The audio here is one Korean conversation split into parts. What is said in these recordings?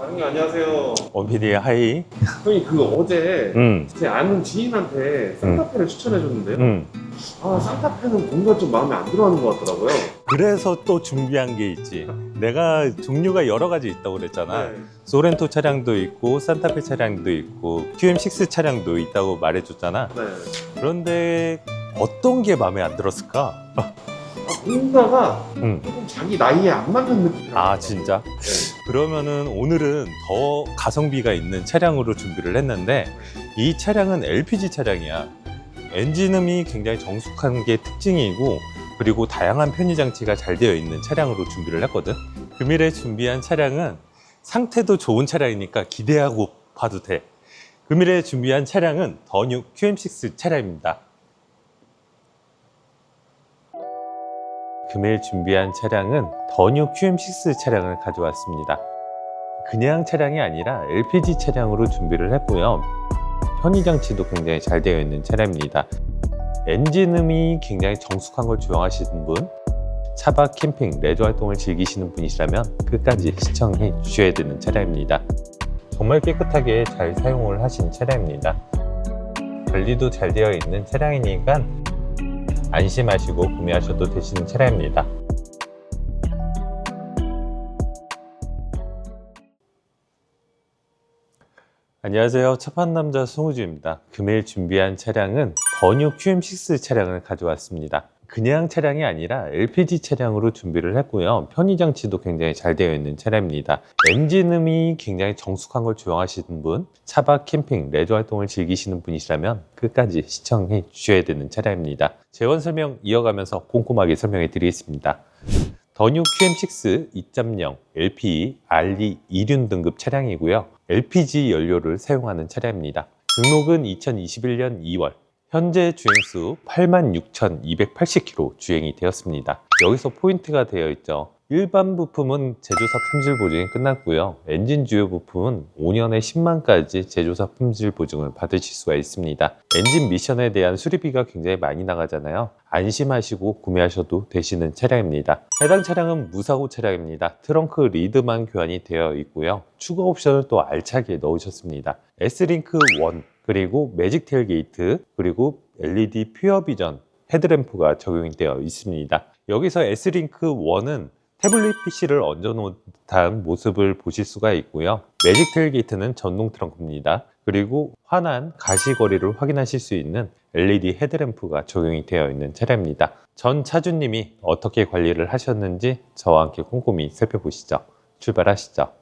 형님 안녕하세요. 원피디 하이. 형님 그 어제 음, 제 아는 지인한테 산타페를 추천해줬는데요. 음. 아 산타페는 뭔가 좀 마음에 안 들어하는 것 같더라고요. 그래서 또 준비한 게 있지. 내가 종류가 여러 가지 있다고 그랬잖아. 네. 소렌토 차량도 있고 산타페 차량도 있고 QM6 차량도 있다고 말해줬잖아. 네. 그런데 어떤 게 마음에 안 들었을까? 아 뭔가가 음. 조금 자기 나이에 안 맞는 느낌. 아 진짜? 네. 그러면은 오늘은 더 가성비가 있는 차량으로 준비를 했는데 이 차량은 LPG 차량이야. 엔진음이 굉장히 정숙한 게 특징이고 그리고 다양한 편의 장치가 잘 되어 있는 차량으로 준비를 했거든. 금일에 준비한 차량은 상태도 좋은 차량이니까 기대하고 봐도 돼. 금일에 준비한 차량은 더뉴 QM6 차량입니다. 금일 준비한 차량은 더뉴 QM6 차량을 가져왔습니다. 그냥 차량이 아니라 LPG 차량으로 준비를 했고요. 편의 장치도 굉장히 잘 되어 있는 차량입니다. 엔진음이 굉장히 정숙한 걸 좋아하시는 분, 차박 캠핑, 레저 활동을 즐기시는 분이시라면 끝까지 시청해 주셔야 되는 차량입니다. 정말 깨끗하게 잘 사용을 하신 차량입니다. 관리도 잘 되어 있는 차량이니까 안심하시고 구매하셔도 되시는 차량입니다. 안녕하세요. 첫판 남자 송우주입니다. 금일 준비한 차량은 더뉴 QM6 차량을 가져왔습니다. 그냥 차량이 아니라 LPG 차량으로 준비를 했고요. 편의 장치도 굉장히 잘 되어 있는 차량입니다. 엔진음이 굉장히 정숙한 걸 좋아하시는 분, 차박 캠핑, 레저 활동을 즐기시는 분이시라면 끝까지 시청해 주셔야 되는 차량입니다. 재원 설명 이어가면서 꼼꼼하게 설명해 드리겠습니다. 더뉴 QM6 2.0 LPE RE 2륜 등급 차량이고요. LPG 연료를 사용하는 차량입니다. 등록은 2021년 2월. 현재 주행수 86,280km 주행이 되었습니다. 여기서 포인트가 되어 있죠. 일반 부품은 제조사 품질 보증이 끝났고요. 엔진 주요 부품은 5년에 10만까지 제조사 품질 보증을 받으실 수가 있습니다. 엔진 미션에 대한 수리비가 굉장히 많이 나가잖아요. 안심하시고 구매하셔도 되시는 차량입니다. 해당 차량은 무사고 차량입니다. 트렁크 리드만 교환이 되어 있고요. 추가 옵션을 또 알차게 넣으셨습니다. S링크 1 그리고 매직 텔 게이트 그리고 LED 퓨어 비전 헤드램프가 적용이 되어 있습니다. 여기서 S링크 1은 태블릿 PC를 얹어놓은 듯한 모습을 보실 수가 있고요. 매직 텔 게이트는 전동 트렁크입니다. 그리고 환한 가시거리를 확인하실 수 있는 LED 헤드램프가 적용이 되어 있는 차량입니다. 전 차주님이 어떻게 관리를 하셨는지 저와 함께 꼼꼼히 살펴보시죠. 출발하시죠.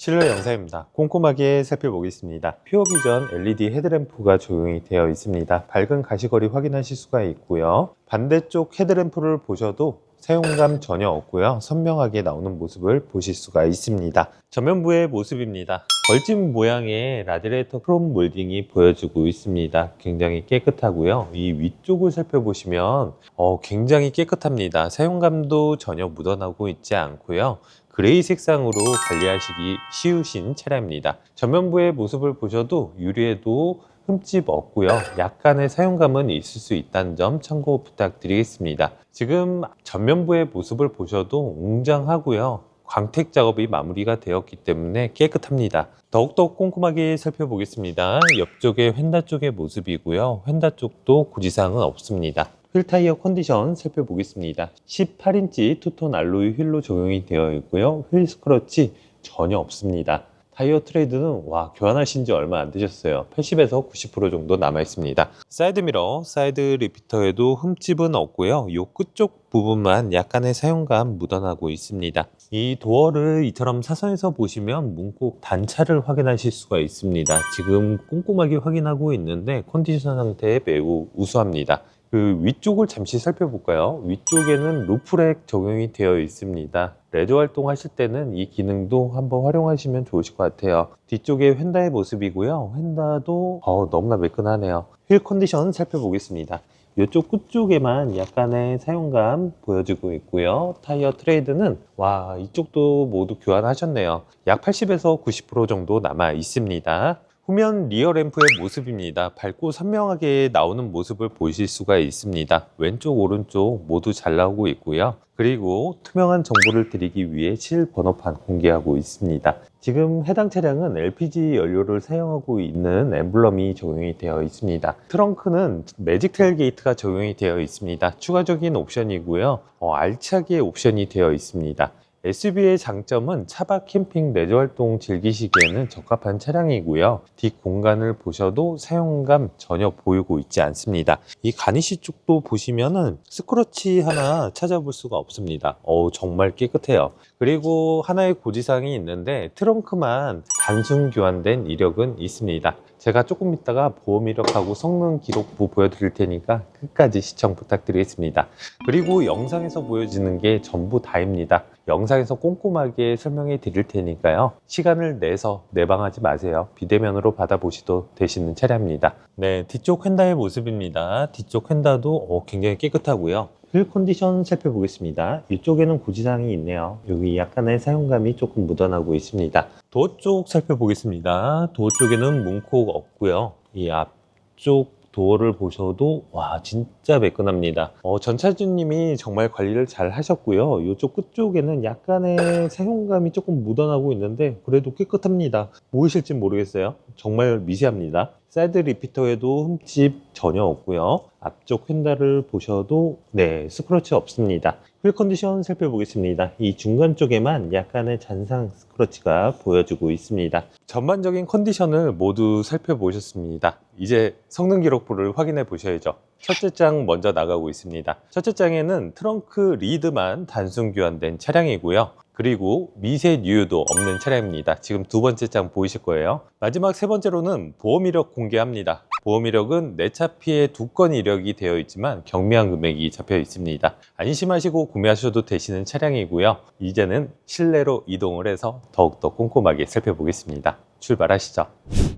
실내 영상입니다. 꼼꼼하게 살펴보겠습니다. 퓨어비전 LED 헤드램프가 적용이 되어 있습니다. 밝은 가시거리 확인하실 수가 있고요. 반대쪽 헤드램프를 보셔도 사용감 전혀 없고요. 선명하게 나오는 모습을 보실 수가 있습니다. 전면부의 모습입니다. 벌집 모양의 라디레이터 크롬 몰딩이 보여지고 있습니다. 굉장히 깨끗하고요. 이 위쪽을 살펴보시면 어, 굉장히 깨끗합니다. 사용감도 전혀 묻어나고 있지 않고요. 그레이 색상으로 관리하시기 쉬우신 차량입니다. 전면부의 모습을 보셔도 유리에도 흠집 없고요. 약간의 사용감은 있을 수 있다는 점 참고 부탁드리겠습니다. 지금 전면부의 모습을 보셔도 웅장하고요. 광택 작업이 마무리가 되었기 때문에 깨끗합니다. 더욱더 꼼꼼하게 살펴보겠습니다. 옆쪽에 휀다 쪽의 모습이고요. 휀다 쪽도 고지사항은 없습니다. 휠 타이어 컨디션 살펴보겠습니다. 18인치 투톤 알로이 휠로 적용이 되어 있고요. 휠 스크러치 전혀 없습니다. 타이어 트레이드는 와 교환하신 지 얼마 안 되셨어요. 80에서 90% 정도 남아 있습니다. 사이드 미러, 사이드 리피터에도 흠집은 없고요. 요 끝쪽 부분만 약간의 사용감 묻어나고 있습니다. 이 도어를 이처럼 사선에서 보시면 문콕 단차를 확인하실 수가 있습니다. 지금 꼼꼼하게 확인하고 있는데 컨디션 상태 매우 우수합니다. 그 위쪽을 잠시 살펴볼까요? 위쪽에는 루프렉 적용이 되어 있습니다. 레저 활동 하실 때는 이 기능도 한번 활용하시면 좋으실 것 같아요. 뒤쪽에 휀다의 모습이고요. 휀다도 어, 너무나 매끈하네요. 휠 컨디션 살펴보겠습니다. 이쪽 끝쪽에만 약간의 사용감 보여지고 있고요. 타이어 트레이드는 와 이쪽도 모두 교환하셨네요. 약 80에서 90% 정도 남아 있습니다. 후면 리어 램프의 모습입니다. 밝고 선명하게 나오는 모습을 보실 수가 있습니다. 왼쪽, 오른쪽 모두 잘 나오고 있고요. 그리고 투명한 정보를 드리기 위해 실 번호판 공개하고 있습니다. 지금 해당 차량은 LPG 연료를 사용하고 있는 엠블럼이 적용이 되어 있습니다. 트렁크는 매직 테일 게이트가 적용이 되어 있습니다. 추가적인 옵션이고요. 어, 알차게 옵션이 되어 있습니다. SUV의 장점은 차박 캠핑 레저 활동 즐기시기에는 적합한 차량이고요. 뒷 공간을 보셔도 사용감 전혀 보이고 있지 않습니다. 이 가니시 쪽도 보시면은 스크러치 하나 찾아볼 수가 없습니다. 어우, 정말 깨끗해요. 그리고 하나의 고지사항이 있는데 트렁크만 단순 교환된 이력은 있습니다. 제가 조금 있다가 보험 이력하고 성능 기록부 보여드릴 테니까 끝까지 시청 부탁드리겠습니다. 그리고 영상에서 보여지는 게 전부 다입니다. 영상에서 꼼꼼하게 설명해 드릴 테니까요. 시간을 내서 내방하지 마세요. 비대면으로 받아보시도 되시는 차량입니다. 네, 뒤쪽 휀다의 모습입니다. 뒤쪽 휀다도 어, 굉장히 깨끗하고요. 휠 컨디션 살펴보겠습니다. 이쪽에는 고지사항이 있네요. 여기 약간의 사용감이 조금 묻어나고 있습니다. 도어 쪽 살펴보겠습니다. 도어 쪽에는 문콕 없고요. 이 앞쪽 도어를 보셔도 와 진짜 매끈합니다. 어, 전차주님이 정말 관리를 잘 하셨고요. 이쪽 끝쪽에는 약간의 사용감이 조금 묻어나고 있는데 그래도 깨끗합니다. 보이실지 모르겠어요. 정말 미세합니다. 사이드 리피터에도 흠집 전혀 없고요. 앞쪽 휀다를 보셔도 네 스크러치 없습니다. 휠 컨디션 살펴보겠습니다. 이 중간 쪽에만 약간의 잔상 스크러치가 보여주고 있습니다. 전반적인 컨디션을 모두 살펴보셨습니다. 이제 성능 기록부를 확인해 보셔야죠. 첫째 장 먼저 나가고 있습니다. 첫째 장에는 트렁크 리드만 단순 교환된 차량이고요. 그리고 미세 뉴유도 없는 차량입니다. 지금 두 번째 장 보이실 거예요. 마지막 세 번째로는 보험 이력 공개합니다. 보험 이력은 내 차 피해 두 건 이력이 되어 있지만 경미한 금액이 잡혀 있습니다. 안심하시고 구매하셔도 되시는 차량이고요. 이제는 실내로 이동을 해서 더욱더 꼼꼼하게 살펴보겠습니다. 출발하시죠.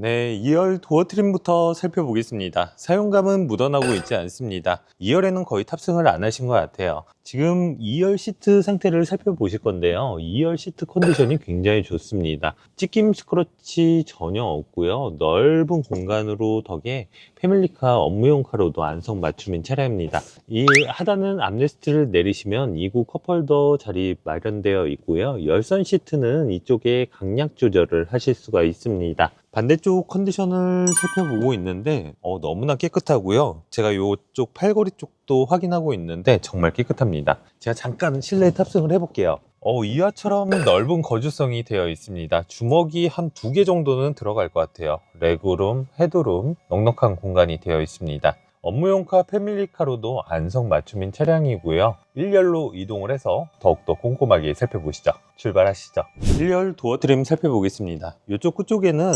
네, 2열 도어 트림부터 살펴보겠습니다. 사용감은 묻어나고 있지 않습니다. 2열에는 거의 탑승을 안 하신 것 같아요. 지금 2열 시트 상태를 살펴보실 건데요. 2열 시트 컨디션이 굉장히 좋습니다. 찢김 스크러치 전혀 없고요. 넓은 공간으로 덕에 패밀리카 업무용카로도 안성 맞춤인 차량입니다. 이 하단은 암레스트를 내리시면 2구 컵홀더 자리 마련되어 있고요. 열선 시트는 이쪽에 강약 조절을 하실 수가 있습니다. 반대쪽 컨디션을 살펴보고 있는데 어, 너무나 깨끗하고요. 제가 이쪽 팔걸이 쪽도 확인하고 있는데 정말 깨끗합니다. 제가 잠깐 실내에 탑승을 해볼게요. 어, 이하처럼 넓은 거주성이 되어 있습니다. 주먹이 한 두 개 정도는 들어갈 것 같아요. 레그룸, 헤드룸, 넉넉한 공간이 되어 있습니다. 업무용카 패밀리카로도 안성 맞춤인 차량이고요. 1열로 이동을 해서 더욱더 꼼꼼하게 살펴보시죠. 출발하시죠. 1열 도어 트림 살펴보겠습니다. 이쪽 끝쪽에는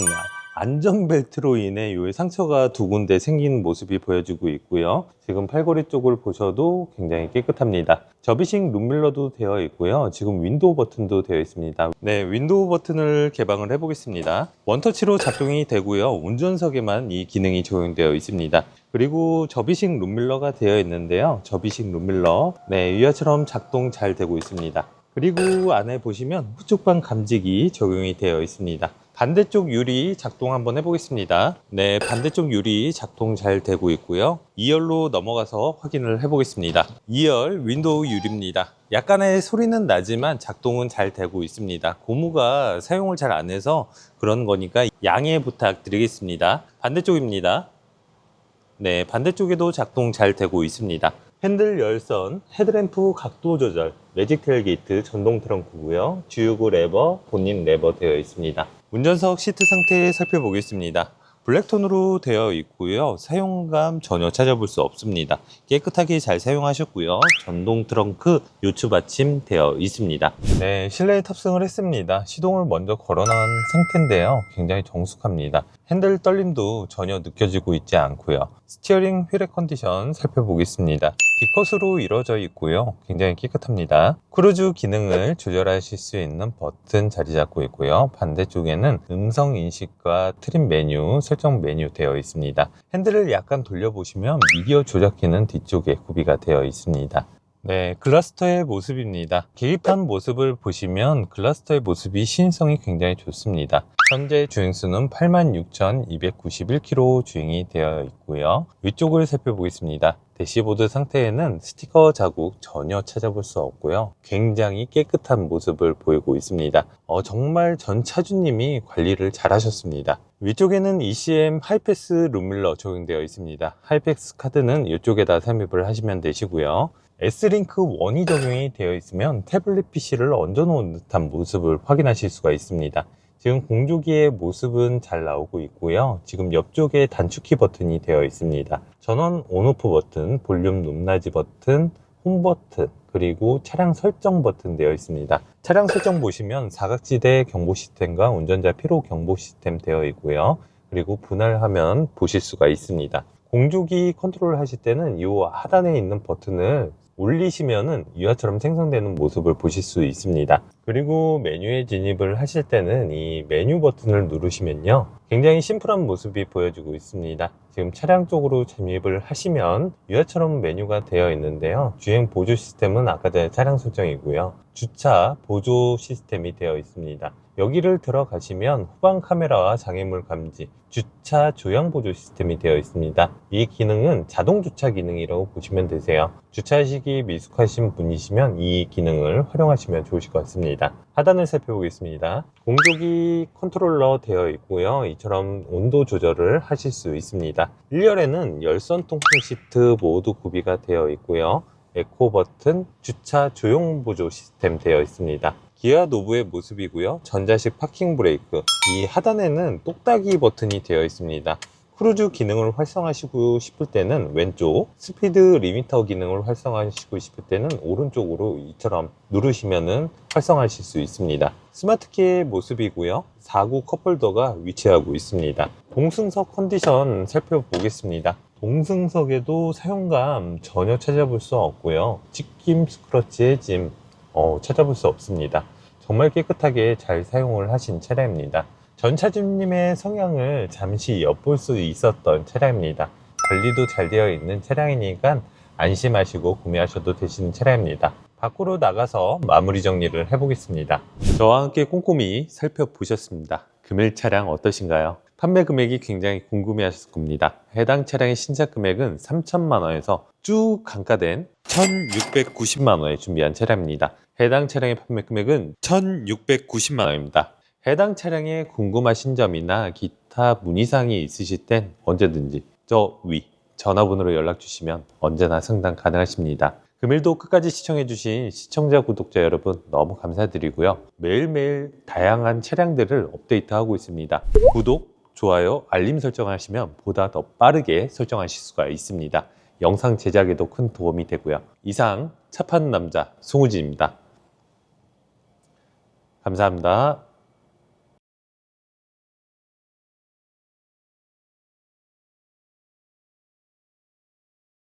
안전벨트로 인해 요 상처가 두 군데 생긴 모습이 보여지고 있고요. 지금 팔걸이 쪽을 보셔도 굉장히 깨끗합니다. 접이식 룸밀러도 되어 있고요. 지금 윈도우 버튼도 되어 있습니다. 네, 윈도우 버튼을 개방을 해보겠습니다. 원터치로 작동이 되고요. 운전석에만 이 기능이 적용되어 있습니다. 그리고 접이식 룸밀러가 되어 있는데요. 접이식 룸밀러, 네, 위아처럼 작동 잘 되고 있습니다. 그리고 안에 보시면 후측방 감지기 적용이 되어 있습니다. 반대쪽 유리 작동 한번 해보겠습니다. 네, 반대쪽 유리 작동 잘 되고 있고요. 2열로 넘어가서 확인을 해보겠습니다. 2열 윈도우 유리입니다. 약간의 소리는 나지만 작동은 잘 되고 있습니다. 고무가 사용을 잘 안 해서 그런 거니까 양해 부탁드리겠습니다. 반대쪽입니다. 네, 반대쪽에도 작동 잘 되고 있습니다. 핸들 열선, 헤드램프 각도 조절, 매직 텔게이트 전동 트렁크고요. 주유구 레버, 본인 레버 되어 있습니다. 운전석 시트 상태 살펴보겠습니다. 블랙톤으로 되어 있고요. 사용감 전혀 찾아볼 수 없습니다. 깨끗하게 잘 사용하셨고요. 전동 트렁크 요추 받침 되어 있습니다. 네, 실내에 탑승을 했습니다. 시동을 먼저 걸어놓은 상태인데요. 굉장히 정숙합니다. 핸들 떨림도 전혀 느껴지고 있지 않고요. 스티어링 휠의 컨디션 살펴보겠습니다. D컷으로 이루어져 있고요. 굉장히 깨끗합니다. 크루즈 기능을 조절하실 수 있는 버튼 자리 잡고 있고요. 반대쪽에는 음성 인식과 트림 메뉴, 설정 메뉴 되어 있습니다. 핸들을 약간 돌려보시면 미디어 조작기는 뒤쪽에 구비가 되어 있습니다. 네, 글라스터의 모습입니다. 계기판 모습을 보시면 글라스터의 모습이 시인성이 굉장히 좋습니다. 현재 주행수는 86,291km 주행이 되어 있고요. 위쪽을 살펴보겠습니다. 대시보드 상태에는 스티커 자국 전혀 찾아볼 수 없고요. 굉장히 깨끗한 모습을 보이고 있습니다. 어, 정말 전 차주님이 관리를 잘 하셨습니다. 위쪽에는 ECM 하이패스 룸밀러 적용되어 있습니다. 하이패스 카드는 이쪽에다 삽입을 하시면 되시고요. S링크 1이 적용이 되어 있으면 태블릿 PC를 얹어놓은 듯한 모습을 확인하실 수가 있습니다. 지금 공조기의 모습은 잘 나오고 있고요. 지금 옆쪽에 단축키 버튼이 되어 있습니다. 전원 온오프 버튼, 볼륨 높낮이 버튼, 홈 버튼, 그리고 차량 설정 버튼 되어 있습니다. 차량 설정 보시면 사각지대 경보 시스템과 운전자 피로 경보 시스템 되어 있고요. 그리고 분할하면 보실 수가 있습니다. 공조기 컨트롤 하실 때는 이 하단에 있는 버튼을 올리시면은 이와처럼 생성되는 모습을 보실 수 있습니다. 그리고 메뉴에 진입을 하실 때는 이 메뉴 버튼을 누르시면요. 굉장히 심플한 모습이 보여지고 있습니다. 지금 차량 쪽으로 진입을 하시면 이와처럼 메뉴가 되어 있는데요. 주행 보조 시스템은 아까 전에 차량 설정이고요. 주차 보조 시스템이 되어 있습니다. 여기를 들어가시면 후방 카메라와 장애물 감지, 주차 조향 보조 시스템이 되어 있습니다. 이 기능은 자동 주차 기능이라고 보시면 되세요. 주차식이 미숙하신 분이시면 이 기능을 활용하시면 좋으실 것 같습니다. 하단을 살펴보겠습니다. 공조기 컨트롤러 되어 있고요. 이처럼 온도 조절을 하실 수 있습니다. 1열에는 열선 통풍 시트 모두 구비가 되어 있고요. 에코 버튼, 주차 조용 보조 시스템 되어 있습니다. 기아 노브의 모습이고요. 전자식 파킹 브레이크. 이 하단에는 똑딱이 버튼이 되어 있습니다. 크루즈 기능을 활성화하시고 싶을 때는 왼쪽, 스피드 리미터 기능을 활성화하시고 싶을 때는 오른쪽으로 이처럼 누르시면은 활성화하실 수 있습니다. 스마트키의 모습이고요. 4구 컵홀더가 위치하고 있습니다. 동승석 컨디션 살펴보겠습니다. 동승석에도 사용감 전혀 찾아볼 수 없고요. 찍김 스크러치의 짐 어, 찾아볼 수 없습니다. 정말 깨끗하게 잘 사용을 하신 차량입니다. 전 차주님의 성향을 잠시 엿볼 수 있었던 차량입니다. 관리도 잘 되어 있는 차량이니까 안심하시고 구매하셔도 되시는 차량입니다. 밖으로 나가서 마무리 정리를 해보겠습니다. 저와 함께 꼼꼼히 살펴보셨습니다. 금일 차량 어떠신가요? 판매 금액이 굉장히 궁금해 하셨을 겁니다. 해당 차량의 신차 금액은 3천만 원에서 쭉 감가된 1,690만 원에 준비한 차량입니다. 해당 차량의 판매 금액은 1,690만 원입니다. 해당 차량에 궁금하신 점이나 기타 문의사항이 있으실 땐 언제든지 저 위 전화번호로 연락 주시면 언제나 상담 가능하십니다. 금일도 끝까지 시청해주신 시청자, 구독자 여러분 너무 감사드리고요. 매일매일 다양한 차량들을 업데이트하고 있습니다. 구독, 좋아요, 알림 설정하시면 보다 더 빠르게 설정하실 수가 있습니다. 영상 제작에도 큰 도움이 되고요. 이상 차 파는 남자 송우진입니다. 감사합니다.